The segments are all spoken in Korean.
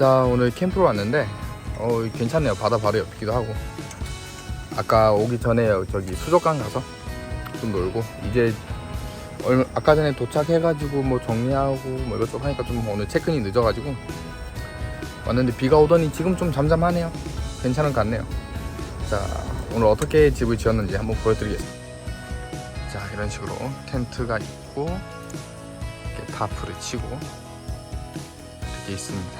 자 오늘 캠프로 왔는데 어 괜찮네요. 바다 바로 옆이기도 하고. 아까 오기 전에 저기 수족관 가서 좀 놀고 이제 얼마 아까 전에 도착해가지고 뭐 정리하고 뭐 이것저것 하니까 좀 오늘 체크인이 늦어가지고 왔는데 비가 오더니 지금 좀 잠잠하네요. 괜찮은 것 같네요. 자 오늘 어떻게 집을 지었는지 한번 보여드리겠습니다. 자 이런 식으로 텐트가 있고 이렇게 타프를 치고 이렇게 있습니다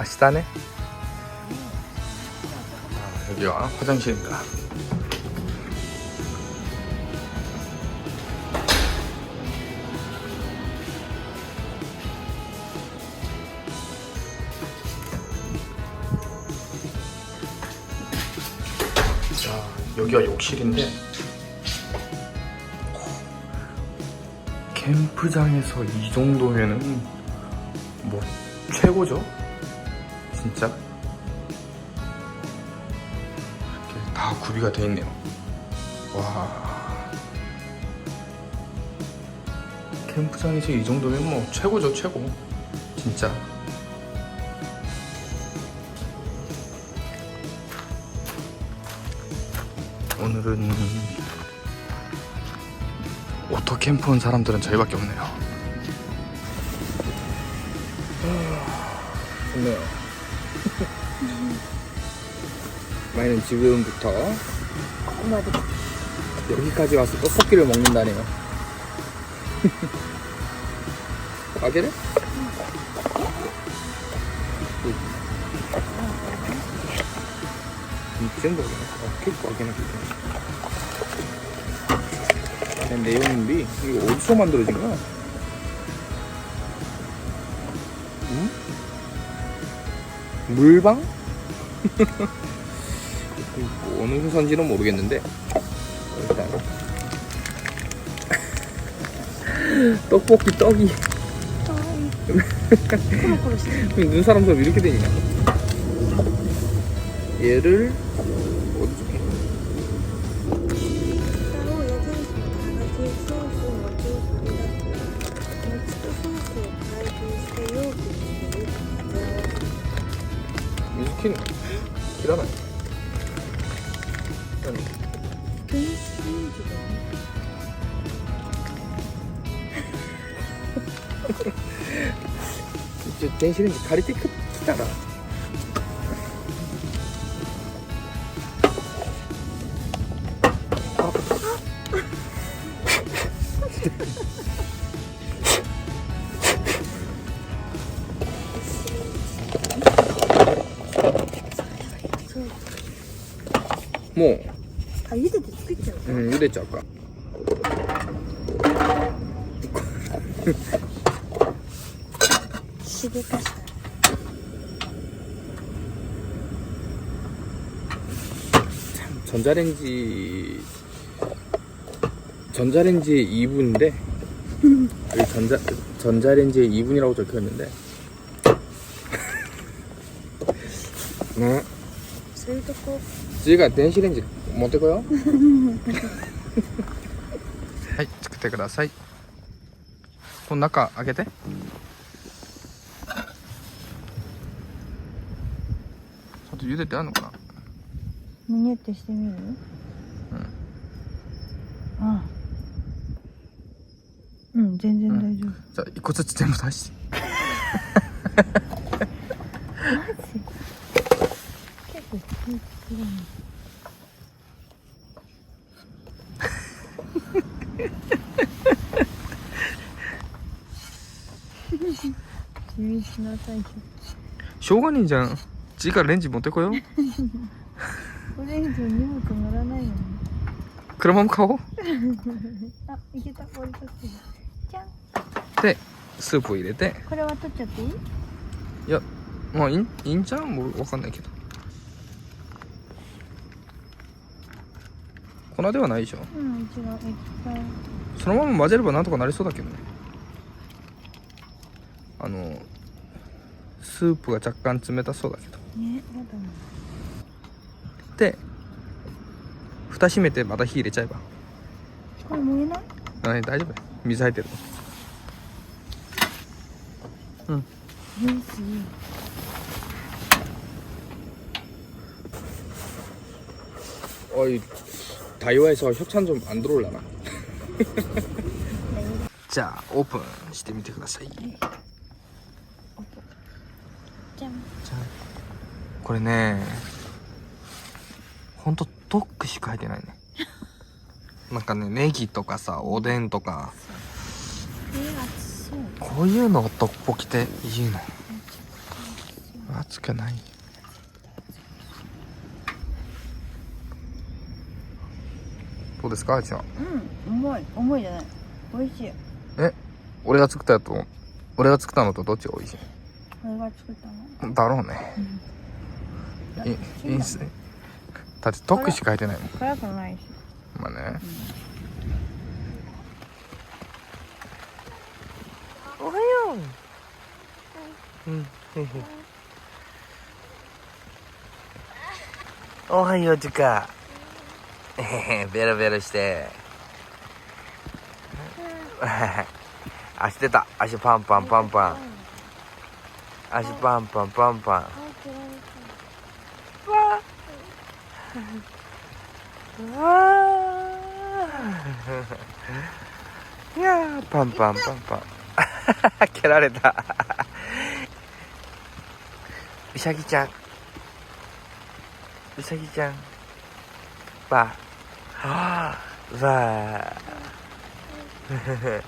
아 싸네? 아, 여기가 화장실입니다. 자 여기가 욕실인데 캠프장에서 이 정도면은 뭐 최고죠? 진짜 이렇게 다 구비가 돼 있네요. 와 캠프장에서 이 정도면 뭐 최고죠 최고 진짜. 오늘은 오토 캠프 온 사람들은 저희밖에 없네요. 좋네요. 마이는 지금부터 여기까지 와서 떡볶이를 먹는다네요. 가게래? 이쯤 보면 어떻게 가게나 그게. 내용인데 이거 어디서 만들어진 거야? 응? 물방? 어느 회사인지는 모르겠는데 일단. 떡볶이 떡이. 눈 사람도 이렇게 되냐? 얘를 유스킨 기다려요 電子レンジ借りてきたら。もう。あ茹でて作っちゃううん茹でちゃうか しでかしたら 전자레인지 전자레인지의 2분인데 여기 전자 전자레인지의 2분이라고 적혀 있는데 네 そういうとこ 지가電子レンジ 持ってこよはい作ってくださいこの中開けて 茹でてあんのかな？むにゅってしてみる？あうん全然大丈夫、じゃあ一個ずつ全部出して。マジ？結構するね注意しなさい。よしょうがねえじゃん次からレンジ持ってこよう。これ以上荷物乗らないよね車も買おう。あ、いけた、これ取って。じゃんで、スープを入れて。これは取っちゃっていい？いや、まあいいいいんじゃん？もうわかんないけど。粉ではないでしょ？うん、違う、液体。そのまま混ぜればなんとかなりそうだけどね。あのスープが若干冷たそうだけどねやだなで蓋閉めてまた火入れちゃえばこれ燃えないあね大丈夫水入ってるうんえー、すげえ 어이 다이와에서 협찬 좀 안 들어올라나? 자 오픈 してみてください これねほんとトックしか入ってないね。なんかねネギとかさおでんとか。こういうのがトッポキって言うの。熱くない。どうですかあいちゃん。うん重い。重いじゃない。美味しい。俺が作ったやと俺が作ったのとどっちが美味しこれが作ったの？いだろうねいいいんすね。だってトックしか入ってないもん。辛くないしまあねおはよううんおはようちかへへベロベロして足出た足パンパンパンパン足パンパンパンパンいやーパンパンパンパン。蹴られた。うさぎちゃん。うさぎちゃん。ばはあわー。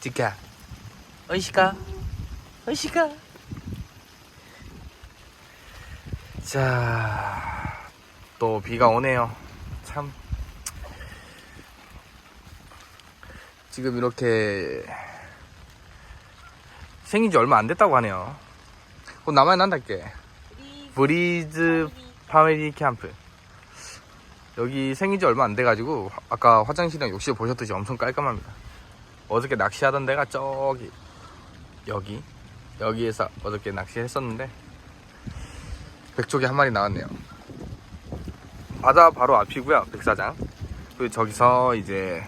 ちかおいしか？おいしか？ 자 또 비가 오네요. 참 지금 이렇게 생긴 지 얼마 안 됐다고 하네요. 곧 남아야 난다께. 브리즈 파밀리 캠프. 여기 생긴 지 얼마 안 돼가지고 아까 화장실이랑 욕실 보셨듯이 엄청 깔끔합니다. 어저께 낚시하던 데가 저기 여기 여기에서 어저께 낚시했었는데 백조개 한 마리 나왔네요. 바다 바로 앞이고요, 백사장. 그리고 저기서 이제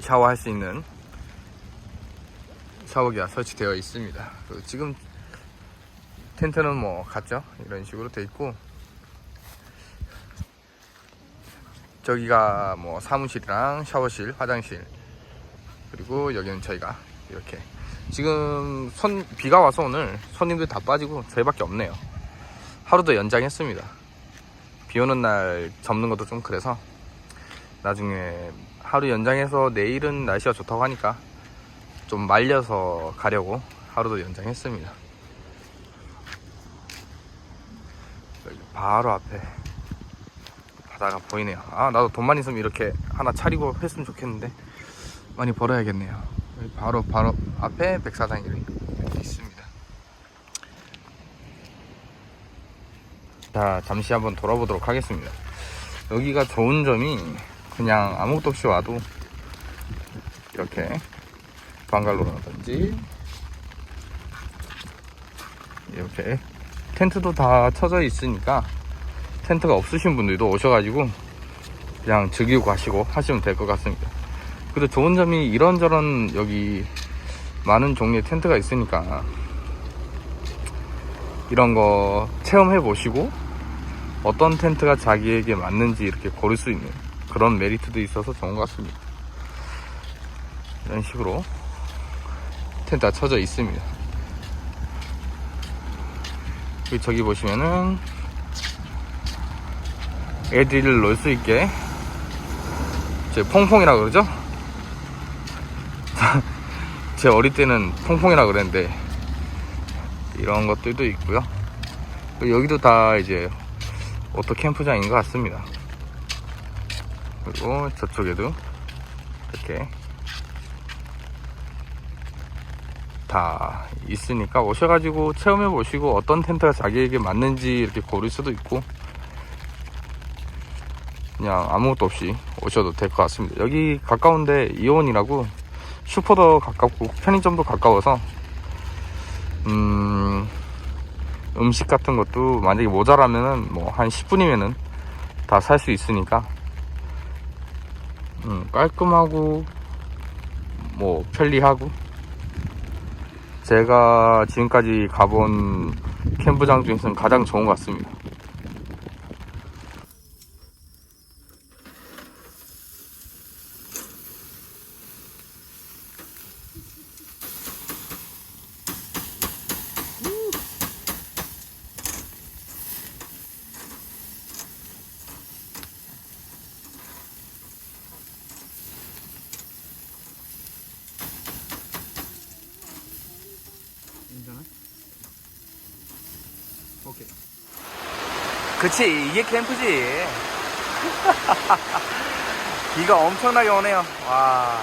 샤워할 수 있는 샤워기가 설치되어 있습니다. 그리고 지금 텐트는 뭐 같죠? 이런 식으로 돼 있고 저기가 뭐 사무실이랑 샤워실, 화장실 그리고 여기는 저희가 이렇게 지금 손 비가 와서 오늘 손님들 다 빠지고 저희밖에 없네요. 하루 더 연장했습니다. 비 오는 날 접는 것도 좀 그래서 나중에 하루 연장해서 내일은 날씨가 좋다고 하니까 좀 말려서 가려고 하루 더 연장했습니다. 바로 앞에 바다가 보이네요. 아 나도 돈만 있으면 이렇게 하나 차리고 했으면 좋겠는데 많이 벌어야겠네요. 바로 바로 앞에 백사장이 이렇게 있습니다. 자, 잠시 한번 돌아보도록 하겠습니다. 여기가 좋은 점이 그냥 아무것도 없이 와도 이렇게 방갈로라든지 이렇게 텐트도 다 쳐져 있으니까 텐트가 없으신 분들도 오셔가지고 그냥 즐기고 가시고 하시면 될 것 같습니다. 그리고 좋은 점이 이런저런 여기 많은 종류의 텐트가 있으니까 이런 거 체험해 보시고 어떤 텐트가 자기에게 맞는지 이렇게 고를 수 있는 그런 메리트도 있어서 좋은 것 같습니다. 이런 식으로 텐트가 쳐져 있습니다. 저기 보시면은 애들을 놀수 있게 제 퐁퐁이라 그러죠? 제 어릴 때는 퐁퐁이라 그랬는데 이런 것들도 있고요. 여기도 다 이제 오토 캠프장인 것 같습니다. 그리고 저쪽에도 이렇게 다 있으니까 오셔가지고 체험해 보시고 어떤 텐트가 자기에게 맞는지 이렇게 고를 수도 있고 그냥 아무것도 없이 오셔도 될 것 같습니다. 여기 가까운데 이온이라고 슈퍼도 가깝고 편의점도 가까워서 음, 음식 같은 것도 만약에 모자라면은 뭐 한 10분이면은 다 살 수 있으니까 음, 깔끔하고 뭐 편리하고 제가 지금까지 가본 캠프장 중에서는 가장 좋은 것 같습니다. 그치, 이게 캠프지. 비가 엄청나게 오네요. 와.